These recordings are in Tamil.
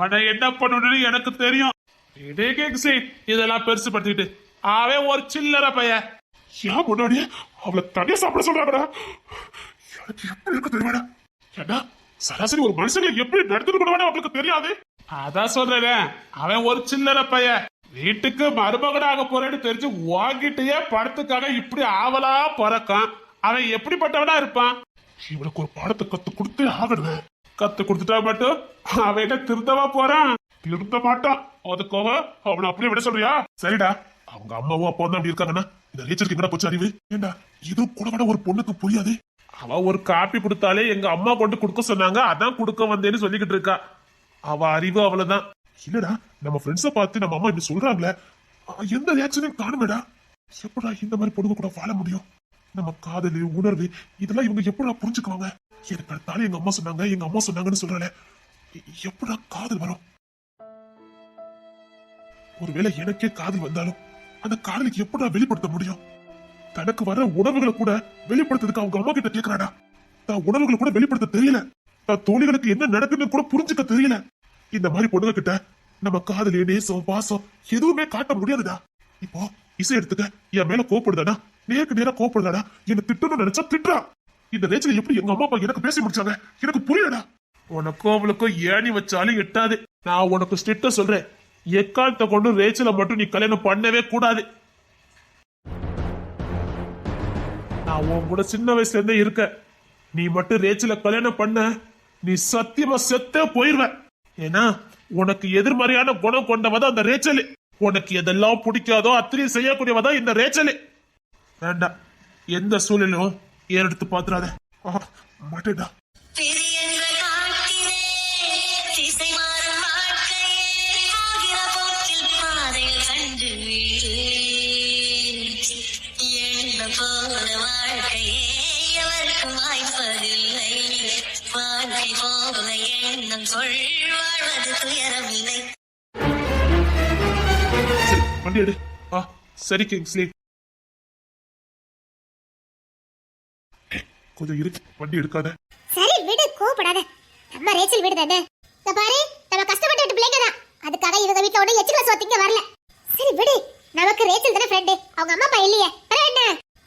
அவனை என்ன பண்ணணும்னு எனக்கு தெரியும். இதெல்லாம் பெருசு படுத்திக்கிட்டு அவன் ஒரு சில்லற பையன் ஏன் முன்னாடியே அவளை தனியா சாப்பிட சொல்றாங்கடா. எனக்கு எப்படி இருக்கு தெரியுமாடா? ஏண்டா சராசரி ஒரு மனுஷங்களை எப்படி நடத்துக்கணும் அவளுக்கு தெரியாது? அதான் சொல்றேன் அவன் ஒரு சில்லற பையன் வீட்டுக்கு மருமகனாக போறேன்னு தெரிஞ்சு வாங்கிட்டே படத்துக்காக இப்படி ஆவலா பிறக்கான். அவன் எப்படிப்பட்டவனா இருப்பான்? இவனுக்கு ஒரு பாடத்தை கத்து கொடுத்தே ஆகணுமே. கத்து கொடுத்துட்டா மட்டும் அவன் என்ன திருந்தவா போறான். திருத்த மாட்டான். அதுக்காக அவனை அப்படியே விட சொல்றியா? சரிடா. அவங்க அம்மாவும் அப்பாவும் தான் அப்படி இருக்காங்கன்னா இந்த ரீச்சருக்கு என்ன போச்சு அறிவு? ஏண்டா இது கூட ஒரு பொண்ணுக்கு புரியாது. அவ ஒரு காப்பி கொடுத்தாலே எங்க அம்மா கொண்டு கொடுக்க சொன்னாங்க. அதான் கொடுக்க வந்தேன்னு சொல்லிக்கிட்டு இருக்கா. அவ அறிவு அவ்வளவுதான். இல்லடா நம்ம ஃப்ரெண்ட்ஸை பார்த்து நம்ம அம்மா இப்படி சொல்றாங்களே. எந்த ரியாக்ஷனையும் காணுமேடா. எப்படா இந்த மாதிரி பொண்ணுங்க கூட வாழ முடியும்? நம்ம காதலி உணர்வு இதெல்லாம் இவங்க எப்படா புரிஞ்சுக்குவாங்க? எனக்கு அடுத்தாலும் எங்க அம்மா சொன்னாங்க எங்க அம்மா சொன்னாங்கன்னு சொல்றாளே எப்படா காதல் வரும்? ஒருவேளை எனக்கே காதல் வந்தாலும் அந்த காதலுக்கு எப்படா வெளிப்படுத்த முடியும்? தனக்கு வர உணர்வுகளை கூட வெளிப்படுத்துறதுக்கு அவங்க அம்மா கிட்ட கேக்குறாடா. தான் உணர்வுகளை கூட வெளிப்படுத்த தெரியல. தான் தோழிகளுக்கு என்ன நடக்குதுன்னு கூட புரிஞ்சுக்க தெரியல. இந்த மாதிரி பொண்ணுங்க கிட்ட நம்ம காதல் நேசம் பாசம் எதுவுமே காட்ட முடியாதுடா. இப்போ இசை எடுத்துக்க என் மேல கோப்படுதாடா நேருக்கு நேரா கோப்படுதாடா என்ன திட்டணும்னு நினைச்சா திட்டுறா. இந்த ரேச்சல் எப்படி எங்க அம்மா அப்பா எனக்கு பேசி முடிச்சாங்க? எனக்கு புரியலடா. உனக்கும் அவளுக்கும் ஏணி வச்சாலும் எட்டாது. நான் உனக்கு ஸ்ட்ரிக்டா சொல்றேன். எக்காலத்தை கொண்டு ரேச்சலை மட்டும் நீ கல்யாணம் பண்ணவே கூடாது. நான் உன் கூட சின்ன வயசுல இருந்தே இருக்க. நீ மட்டும் ரேச்சல கல்யாணம் பண்ண நீ சத்தியமா செத்தே போயிருவ. ஏன்னா உனக்கு எதிர்மறையான குணம் கொண்டவதான் அந்த ரேச்சல். உனக்கு எதெல்லாம் பிடிக்காதோ அத்தனையும் செய்யக்கூடியவதான் இந்த ரேச்சல். வேண்டாம். எந்த சூழலும் ஏறெடுத்து பாத்துறாத. சரி வண்டி எடு. ஆ சரி கிங்ஸ்லி கொஞ்சம் இரு வண்டி எடுக்காத. சரி விடு கோவப்படாத நம்ம ரேச்சல் வீடு தானே? இங்க பாரு நம்ம கஷ்டப்பட்டு விட்டு பிள்ளைங்க தான். அதுக்காக இவங்க வீட்ல ஒண்ணு எச்சுக்கல சோத்திங்க வரல. சரி விடு. நமக்கு ரேச்சல் தானே ஃப்ரெண்டு அவங்க அம்மா அப்பா இல்லையே. வேற என்ன?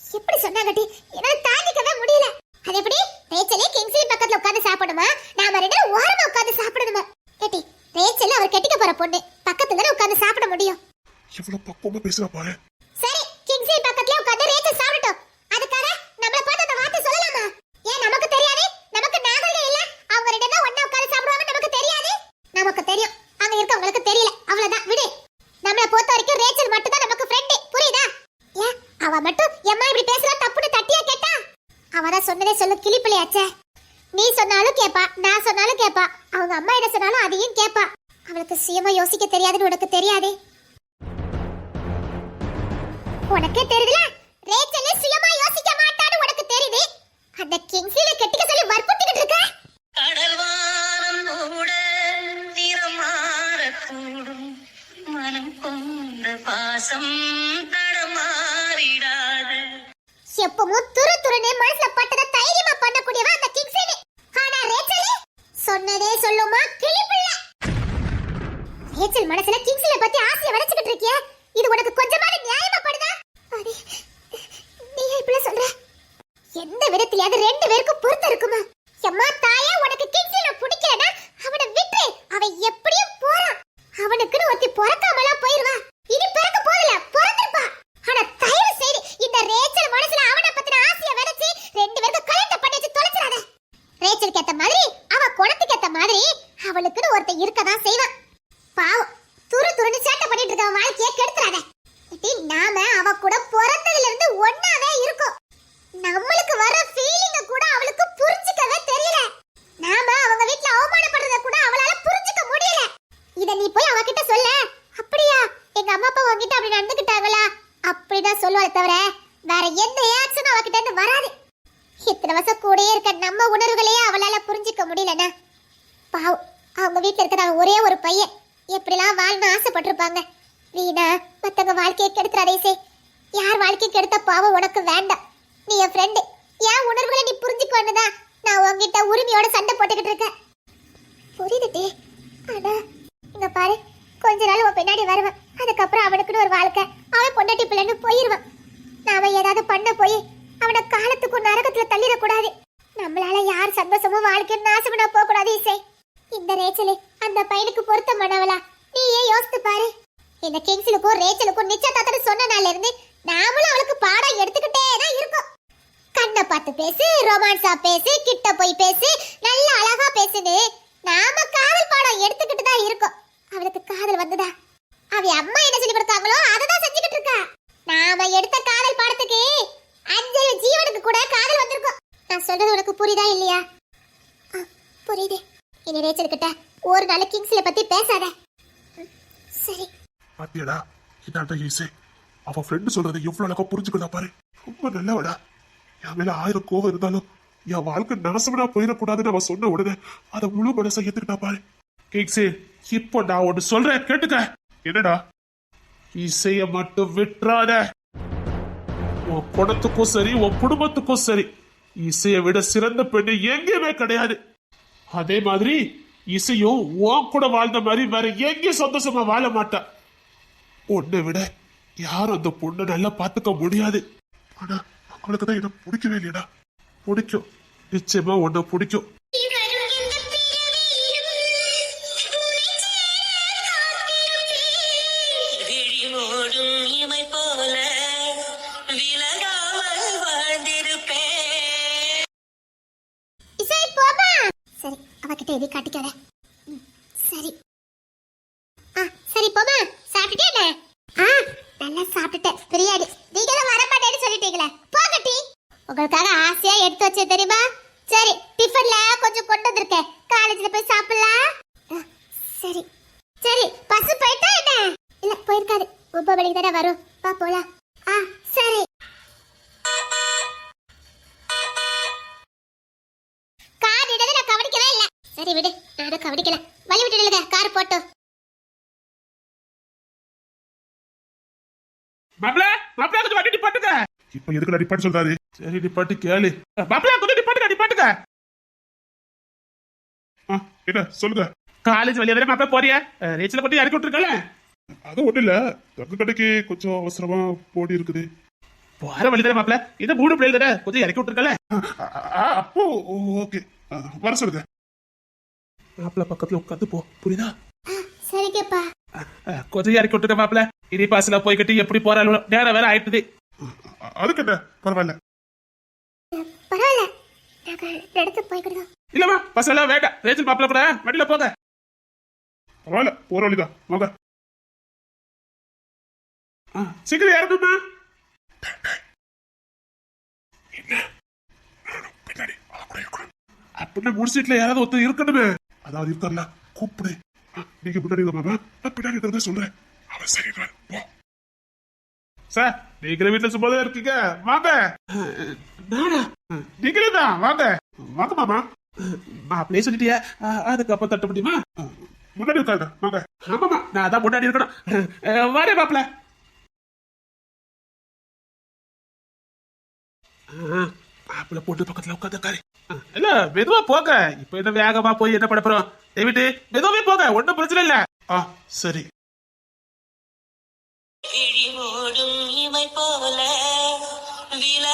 எப்படி சொன்னாங்கட்டி என்னால தாங்கிக்கவே முடியல. அது எப்படி? ரேச்சலே கிங்ஸ்லி பக்கத்துல உட்கார்ந்து சாப்பிடுமா நாம ரெண்டு பேரும் ஓரமா உட்கார்ந்து சாப்பிடணுமா? ஏட்டி ரேச்சல் அவர் கட்டிக்க போற பொண்ணு. பக்கத்துல தானே உட்கார்ந்து சாப்பிட முடியும். எவ்வளவு பக்குவமா பேசுறா பாரு. சரி கிங்ஸ்லி பக்கத்துல உட்கார்ந்து ரேச்சல் சாப்பிடட்டும் அதுக்காக நம்மள பார்த்து அந்த வார்த்தை சொல்லலாமா ஏன் நமக்கு தெரியாது நமக்கு நாகரிகம் இல்ல அவங்க ரெண்டு பேரும் ஒண்ணா உட்கார்ந்து சாப்பிடுவாங்க நமக்கு தெரியாது நமக்கு தெரியும் அங்க இருக்கவங்களுக்கு தெரியல அவ்வளவுதான் விடு நம்மள பொறுத்த வரைக்கும் ரேச்சல் மட்டும் தான் நமக்கு ஃப்ரெண்ட் புரியுதா ஏன் அவ மட்டும் எம்மா இப்படி பேசுறா தப்புன்னு தட்டியா கேட்டா அவ தான் சொன்னதே சொல்லு கிளிப்பிள்ளையாச்சே நீ சொன்னாலும் கேப்பா நான் சொன்னாலும் கேப்பா. அவங்க அம்மா என்ன சொன்னாலும் அதையும் கேப்பா. அவளுக்கு சுயமா யோசிக்க தெரியாதுன்னு உனக்கு தெரியாதே. உனக்கே தெரியுதுல? ரேச்சல் சுயமா யோசிக்க மாட்டான்னு உனக்கு தெரியுது. அந்த கிங்ஸ்ல கெட்டிக்க சொல்லி வற்புறுத்திக்கிட்டு இருக்க? பாசம் தடமாறிடாது எப்பவும் துரு துருன்னு மனசுல பட்டத தைரியமா பண்ணக்கூடியவ அந்த கிங்ஸ்ல ஆனா ரேச்சல் சொன்னதே சொல்லுமா கிளிப்பிள்ள ரேச்சல் மனசுல கிங்ஸ்ல பத்தி ஆசைய வளைச்சுக்கிட்டு இருக்கியே இது உனக்கு கொஞ்சமான நியாயமா படுதா? நீ இப்படி சொல்ற? எந்த விதத்திலயாவது ரெண்டு பேருக்கும் பொருத்த இருக்குமா? எம்மா தாயே உனக்கு கிங்ஸ்ல பிடிக்கலனா அவனை விட்டு அவன் எப்படியும் போறான். அவனுக்குன்னு ஒருத்தி பிறக்காமலா போயிருவா இனி பிறக்க போகல பிறந்திருப்பா ஆனா தயவு செய்து இந்த ரேச்சல் மனசுல அவனை பத்தின ஆசைய விதைச்சு ரெண்டு பேருக்கும் கல்யாணம் பண்ணி வச்சு தொலைச்சிடாத ரேச்சலுக்கு ஏத்த மாதிரி அவ குணத்துக்கு ஏத்த மாதிரி அவளுக்குன்னு ஒருத்தன் இருக்கதான் செய்வான் பாவம் துரு துருன்னு சேட்டை பண்ணிட்டு இருக்க அவன் வாழ்க்கைய கெடுத்துறாத இட்டி நாம அவ கூட பிறந்ததுல இருந்து ஒன்னாவே இருக்கோம் நம்மளுக்கு வர ஃபீலிங்க கூட அவளுக்கு புரிஞ்சுக்கவே தெரியல நாம அவங்க வீட்ல அவமானப்படுறத கூட அவளால புரிஞ்சுக்க முடியல இத நீ போய் அவகிட்ட சொல்ல அப்படியா எங்க அம்மா அப்பா உன்கிட்ட அப்படி நடந்துக்கிட்டாங்களா அப்படிதான் சொல்லுவாளே தவிர வேற எந்த ரியாக்ஷனும் அவகிட்ட இருந்து வராது இத்தனை வருஷம் கூடயே இருக்க நம்ம உணர்வுகளையே அவளால புரிஞ்சுக்க முடியலனா பாவம் வீட்டில் இருக்கிறாங்க ஒரே ஒரு பையன். எப்படிலாம் வாழணும் ஆசைப்பட்டிருப்பாங்க. வீணா மற்றவங்க வாழ்க்கையை கெடுத்துறாதே சே. யார் வாழ்க்கை கெடுத்த பாவம் உனக்கு வேண்டாம். நீ என் ஃப்ரெண்டு என் உணர்வுகளை நீ புரிஞ்சுக்கணுதான் நான் உன்கிட்ட உரிமையோட சண்டை போட்டுக்கிட்டு இருக்கேன். புரியுதுட்டே ஆனா இங்க பாரு. கொஞ்ச நாள் உன் பின்னாடி வருவேன். அதுக்கப்புறம் அவனுக்குன்னு ஒரு வாழ்க்கை. அவன் பொண்டாட்டி பிள்ளைன்னு போயிருவான். நாம ஏதாவது பண்ண போய் அவனை காலத்துக்கு நரகத்துல தள்ளிடக்கூடாது. நம்மளால யார் சந்தோஷமும் வாழ்க்கைன்னு நாசமா போக போகக்கூடாது இசை இந்த ரேச்சலு அந்த பையனுக்கு பொருத்தமானவளா? நீ ஏன் யோசித்து பாரு. இந்த கிங்ஸ்லுக்கும் ரேச்சலுக்கும் நிச்சயதார்த்தம் சொன்ன நாள்ல இருந்து நாமளும் அவளுக்கு பாடம் எடுத்துக்கிட்டே தான் இருக்கோம். கண்ணை பார்த்து பேசு ரொமான்ஸா பேசு கிட்ட போய் பேசு நல்ல அழகா பேசுன்னு நாம காதல் பாடம் எடுத்துக்கிட்டு தான் இருக்கோம். அவளுக்கு காதல் வந்ததா? அவ அம்மா என்ன சொல்லி கொடுத்தாங்களோ அதை தான் செஞ்சுக்கிட்டு இருக்கா. நாம எடுத்த காதல் பாடத்துக்கு அஞ்சலி ஜீவனுக்கு கூட காதல் வந்திருக்கும். நான் சொல்றது உனக்கு புரியுதா இல்லையா? ஆ, புரியுது. இனி ரேச்சல் கிட்ட ஒரு நாள் கிங்ஸ்ல பத்தி பேசாத. சரி. பாத்தியடா இதாண்ட ஈசே அவ ஃப்ரெண்டு சொல்றதை எவ்வளவு அழகா புரிஞ்சுக்கிறா பாரு. ரொம்ப நல்லவடா. என் மேல ஆயிரம் கோவம் இருந்தாலும் என் வாழ்க்கை நாசமடா போயிடக்கூடாதுன்னு அவன் சொன்ன உடனே அதை முழு மனசை ஏத்துக்கிட்டா பாரு. கேக்ஸே இப்போ நான் ஒன்று சொல்றேன் கேட்டுக்க. என்னடா? இசைய மட்டும் விட்டுறாத. உன் குணத்துக்கும் சரி உன் குடும்பத்துக்கும் சரி. இசையை விட சிறந்த பெண்ணு எங்கேயுமே கிடையாது. அதே மாதிரி இசையும் உன் கூட வாழ்ந்த மாதிரி வேற எங்கேயும் சந்தோஷமா வாழ மாட்டா. உன்னை விட யாரும் அந்த பொண்ணை நல்லா பார்த்துக்க முடியாது. ஆனா அவளுக்கு தான் என்ன பிடிக்கவே இல்லையடா பிடிக்கும். நிச்சயமா உன்னை பிடிக்கும். விழிமூடும் இமை அவகிட்ட எதை சரி. ஆ சரி போமா. சாப்பிட்டுட்டே ஆ நல்லா சாப்பிட்டுட்டேன். பிரியாணி. நீங்களும் வர மாட்டேன்னு சொல்லிட்டீங்களே போகட்டி உங்களுக்காக ஆசையா எடுத்து வச்சேன் தெரியுமா? சரி டிஃபன்ல கொஞ்சம் கொண்டு வந்திருக்கேன். காலேஜ்ல போய் சாப்பிடலாம். சரி. சரி பஸ் போயிட்டா என்ன? இல்ல போயிருக்காது. ஒன்பது மணிக்கு தானே வரும். வா போலாம் ஆ சரி கார் இடது நான் கவனிக்கவே இல்ல சரி விடு நானும் கவனிக்கல வழி விட்டுடுங்க கார் போட்டு மாப்பிள மாப்பிள கொஞ்சம் வண்டி நிப்பாட்டுங்க. இப்ப எதுக்கு அடிப்பான்னு சொல்றாரு? சரி நிப்பாட்டு கேளு. மாப்பிள கொஞ்சம் நிப்பாட்டுங்க நிப்பாட்டுங்க. என்ன சொல்லுங்க. காலேஜ் வழியா தானே மாப்பிள போறியா? ரேச்சில கொண்டு இறக்கி விட்டுருக்கல. அது ஒண்ணு இல்ல. தங்க கடைக்கு கொஞ்சம் அவசரமா போடி இருக்குது. போற வழி தானே மாப்பிள? இது மூணு பிள்ளைகள் தானே கொஞ்சம் இறக்கி விட்டுருக்கல. அப்போ ஓகே. வர சொல்லுங்க. மாப்பிள பக்கத்துல உட்காந்து போ. புரியுதா? சரிங்கப்பா. கொஞ்சம் இறக்கி விட்டுருக்க மாப்பிள. இனி பாஸ்ல போய்கிட்டு எப்படி போறாளோ நேரம் வேற ஆயிட்டுது. ஆ, அதுக்கு என்ன பரவாயில்ல. பரவாயில்ல போய்க்கிடுதோம் இல்லம்மா பஸ் எல்லாம் வேண்டாம். ரேச்சல் மாப்பிள கூட வண்டியில போங்க. பரவாயில்ல போற வழிதான். வாங்க. ஆ, சீக்கிரம் இறங்குமா பின்னாடி அப்படின்னா முடிச்சிட்டுல யாராவது ஒருத்தர் இருக்கணுமே. அதாவது இருக்கார்ல கூப்பிடு. நீங்க முன்னாடி மாமா. நான் பின்னாடி சொல்றேன். அவன் சரி போ. சார் நீங்களே வீட்டுல சும்மா இருக்கீங்க. வாங்க. நானா? நீங்களே தான் வாங்க. வாங்க மாமா. மாப்பிளையே சொல்லிட்டியா? அதுக்கப்புறம் தட்ட முடியுமா? முன்னாடி இருக்காங்க வாங்க. ஆமாமா நான் அதான் முன்னாடி இருக்கணும். வரேன் மாப்பிள மாப்பிள போட்டு பக்கத்துல உட்காந்துருக்காரு. இல்ல மெதுவா போங்க. இப்ப என்ன வேகமா போய் என்ன பண்ண போறோம்? டேவிட்டு மெதுவாவே போங்க ஒன்றும் பிரச்சனை இல்ல. ஆ சரி. விழிமூடும் இமை போல விலகாமல்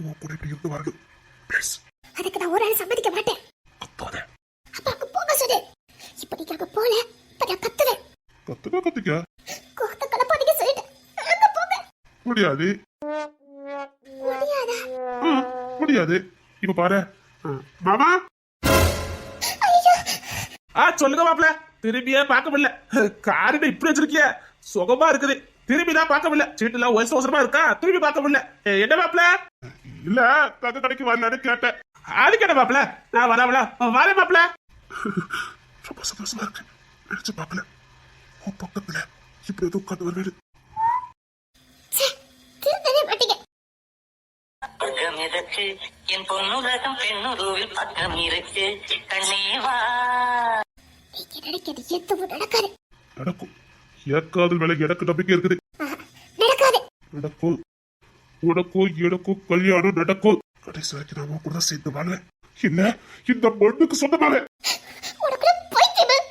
எனக்கு உன் இப்படி இருந்து ப்ளீஸ் அதுக்கு நான் ஒரு ஆள் சம்மதிக்க மாட்டேன். கத்தாத அப்ப அங்க போக சொல்லு. இப்ப நீங்க அங்க போல இப்ப நான் கத்துவேன். கத்துக்க கத்துக்க. கோத்த கலப்பாதீங்க சொல்லிட்டேன் அங்க போங்க. முடியாது. முடியாதா? முடியாது. இப்ப பாரு. மாமா? ஆ சொல்லுங்க மாப்பிள. திரும்பியே பார்க்க முடியல. காரிட இப்படி வச்சிருக்கிய? சுகமா இருக்குது. திரும்பி தான் பார்க்க முடியல. சீட்டுல வயசு அவசரமா இருக்கா? திரும்பி பார்க்க முடியல. என்ன மாப்பிள? இல்ல தங்க கடைக்கு வரலன்னு கேட்டேன். அதுக்கு என்ன மாப்பிள? நான் வராமல வரேன் மாப்பிள. ரொம்ப சந்தோஷமா இருக்கு. நினைச்சு பாக்கல உன் பக்கத்துல இப்படி எதுவும் உட்காந்து வருவேன் என் பொன்னுலகம் பெண்ணுருவில் பக்கம் இருக்கு. கண்ணேவா நீங்க நினைக்கிறது எதுவும் நடக்காது. நடக்கும். காதல் மேல எனக்கு நம்பிக்கை இருக்குது. நடக்காது. நடக்கும். உனக்கும் எனக்கும் கல்யாணம் நடக்கும். கடைசி வரைக்கும் நாம கூட தான் சேர்ந்து வாழ்வேன். இல்ல இந்த மண்ணுக்கு பைத்தியமா.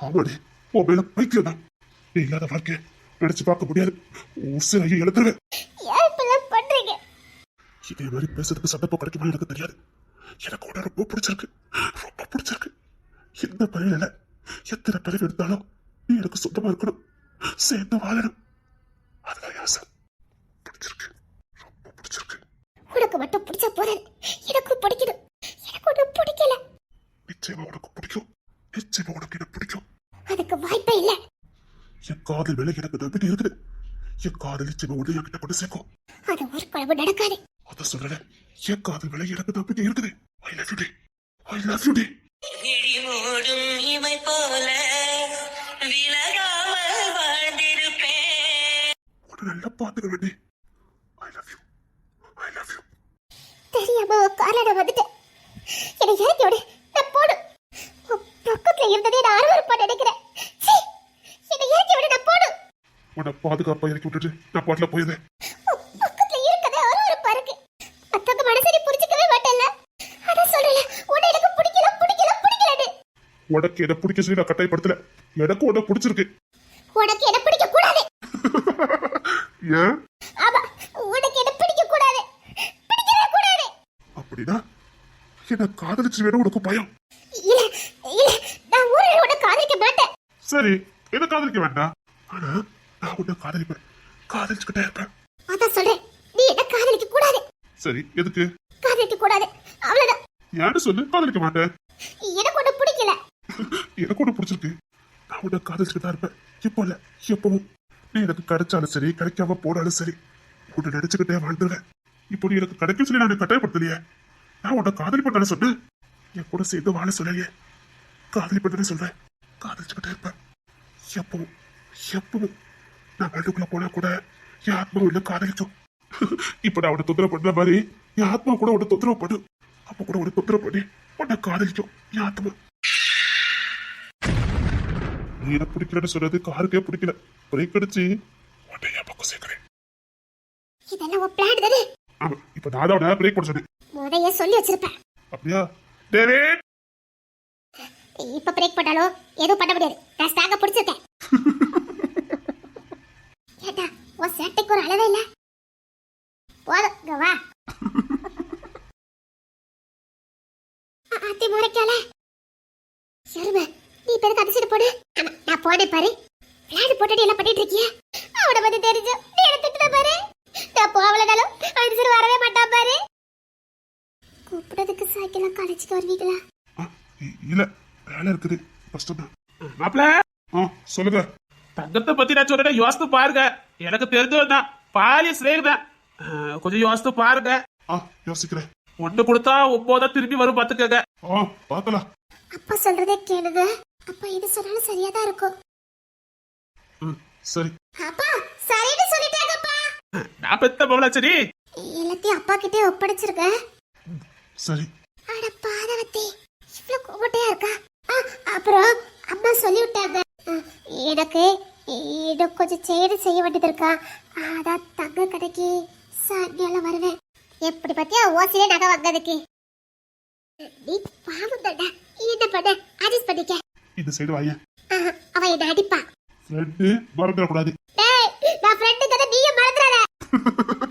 ஆமாடி உன் மேல தான். நீ இல்லாத வாழ்க்கை நினைச்சு பார்க்க முடியாது. உசிரையை இழந்துருவேன். இதே மாதிரி பேசுறதுக்கு சந்தர்ப்பம் கிடைக்குமா எனக்கு தெரியாது. எனக்கு உன ரொம்ப பிடிச்சிருக்கு. ரொம்ப பிடிச்சிருக்கு. எந்த பயில எத்தனை பிறகு எடுத்தாலும் நீ எனக்கு சொந்தமா இருக்கணும். சேர்ந்து வாழணும். அதுதான் ஆசை. பிடிச்சிருக்கு. உனக்கு மட்டும் பிடிச்சா போறது எனக்கும் பிடிக்கணும் எனக்கு ஒன்றும் பிடிக்கல. நிச்சயமா உனக்கு பிடிக்கும். நிச்சயமா உனக்கு என்ன பிடிக்கும். அதுக்கு வாய்ப்பே இல்ல. என் காதல் மேல எனக்கு நம்பிக்கை இருக்குது. என் காதல் நிச்சயமா உன்னை என்கிட்ட கொண்டு சேர்க்கும். அது ஒரு குழம்பு நடக்காது. அத சொல்லல என் காதல் மேல எனக்கு நம்பிக்கை இருக்குது. ஐ லவ் யூ டே ஐ லவ் யூ டே விழி மூடும் இமை போல விலகாமல் வாழ்ந்திருப்பேன். உன்னை நல்லா பாத்துக்க வேண்டி I love you I love you தெரியாம உன் கார்ல நான் வந்துட்டேன். என்னை இறக்கி விடு. நான் போடும் பக்கத்துல இருந்ததே நான் அருவருப்பா நினைக்கிறேன். என்னை இறக்கி விடு நான் போடும் உன்னை பாதுகாப்பா இறக்கி விட்டுட்டு நான் பாட்டுல போயிருந்தேன் பக்கத்துல இருக்கதே அருவருப்பா இருக்கு. மத்தவங்க மனசை நீ புரிஞ்சுக்கவே மாட்டேல்ல அதான் சொல்றேன் உன்னை எனக்கு பிடிக்கல பிடிக்கல பிடிக்கலன்னு. உனக்கு என்ன பிடிக்க சொல்லி நான் கட்டாயப்படுத்தல. எனக்கு உன்னை பிடிச்சிருக்கு. உனக்கு என்ன பிடிக்க கூடாது. ஏன் ஆமா உனக்கு என்ன பிடிக்க கூடாது பிடிக்கவே கூடாது அப்படின்னா என்ன காதலிச்சு வேணும் உனக்கு பயம். சரி என்ன காதலிக்க வேண்டாம்? ஆனா நான் உன்னை காதலிப்பேன். காதலிச்சுக்கிட்டே இருப்பேன். அதான் சொல்றேன் நீ என்ன காதலிக்க கூடாது. சரி எதுக்கு? காதலிக்க கூடாது. அவ்வளவுதான். ஏன்னு சொல்லு காதலிக்க மாட்டேன். எனக்கு ஒண்ணு பிடிக்கல. எனக்கு ஒண்ணு பிடிச்சிருக்கு. நான் உன்னை காதலிச்சுட்டு தான் இருப்பேன். இப்போ இல்ல எப்பவும். நீ எனக்கு கிடைச்சாலும் சரி கிடைக்காம போனாலும் சரி உன்னை நினைச்சுக்கிட்டே வாழ்ந்துருவேன். இப்போ நீ எனக்கு கிடைக்க சொல்லி நான் கட்டாயப்படுத்தலையே. நான் உன்னை காதலிப்பேன் சொன்னேன் என் கூட சேர்ந்து வாழ சொல்லலையே. காதலிப்பேன் சொல்றேன். காதலிச்சுக்கிட்டே இருப்பேன். எப்பவும் எப்பவும். நான் வீட்டுக்குள்ள போனா கூட என் ஆத்மா உள்ள காதலிக்கும். இப்ப நான் உன்னை தொந்தரவு பண்ண மாதிரி என் ஆத்மா கூட உன்னை தொந்தரவு பண்ணு. அப்ப கூட உன்னை தொந்தரவு பண்ணி உன்னை காதலிக்கும். என் ஆத்மா. நீ எனக்கு பிடிக்கலன்னு சொன்னது காருக்கே பிடிக்கல. பிரேக் அடிச்சு உன்னை என் பக்கம் சேர்க்கிறேன். இதெல்லாம் உன் பிளான் தானே? ஆமா இப்ப நான் தான் உன்னை பிரேக் பண்ண சொன்னேன். முதைய சொல்லி வச்சிருப்பேன். அப்படியா? டேவிட்! இப்ப பிரேக் பண்ணாலும் எதுவும் பண்ண முடியாது. நான் ஸ்டாங்க பிடிச்சிருக்கேன் ஏட்டா உன் சேட்டைக்கு ஒரு அளவே இல்ல போதும் இங்க வா அ- அத்தி முறைக்கால எருமை நீ பெருக்கு அதிசயம் போடு ஆமா, நான் போனேன் பாரு பிளான் போட்டுட்டு எல்லாம் பண்ணிட்டு இருக்கிய அவனை பத்தி தெரிஞ்சு நீ என்ன திட்டுன பாரு நான் போவலனாலும் அதிசயம் வரவே மாட்டான் பாரு கூப்பிடுறதுக்கு சாய்க்கலாம் காலேஜுக்கு வருவீங்களா ஆ, இ- இல்ல வேலை இருக்குது கஷ்டம் தான் மாப்பிள! ஆ சொல்லுங்க. தங்கத்தை பத்தி நான் சொல்றேன் யோசித்து பாருங்க. எனக்கு தெரிஞ்சவன் தான். பாலிய சிநேகம் தான். கொஞ்சம் யோசித்து பாருங்க. ஆ யோசிக்கிறேன். ஒண்ணு கொடுத்தா ஒன்பதா திரும்பி வரும் பாத்துக்கங்க ஆ பார்க்கலாம். அப்பா சொல்றதே கேளுங்க. அப்பா எது சொன்னாலும் சரியா தான் இருக்கும். ம் சரி. அப்பா சரின்னு சொல்லிட்டாங்கப்பா. நான் பெத்த பவளாச்சரி எல்லாத்தையும் அப்பா கிட்டே ஒப்படைச்சிருக்கேன். சரி. அட பாதவத்தி இவ்வளவு கோபட்டையா இருக்கா? கொஞ்சம் சேடு செய்ய வேண்டியது இருக்கா? அதான் தங்க கடைக்கு சாயங்காலம் வருவேன். எப்படி பத்தியா? ஓசிலே நகை வாங்கிறதுக்கு. நீ பாவம் தாண்டா. என்ன பண்ண? அட்ஜஸ்ட் பண்ணிக்க. இந்த சைடு வாங்க அவ என்ன அடிப்பா ஃப்ரெண்டு மறந்துடக்கூடாது. டேய் நான் ஃப்ரெண்டு தானே நீயே மறந்துடாத.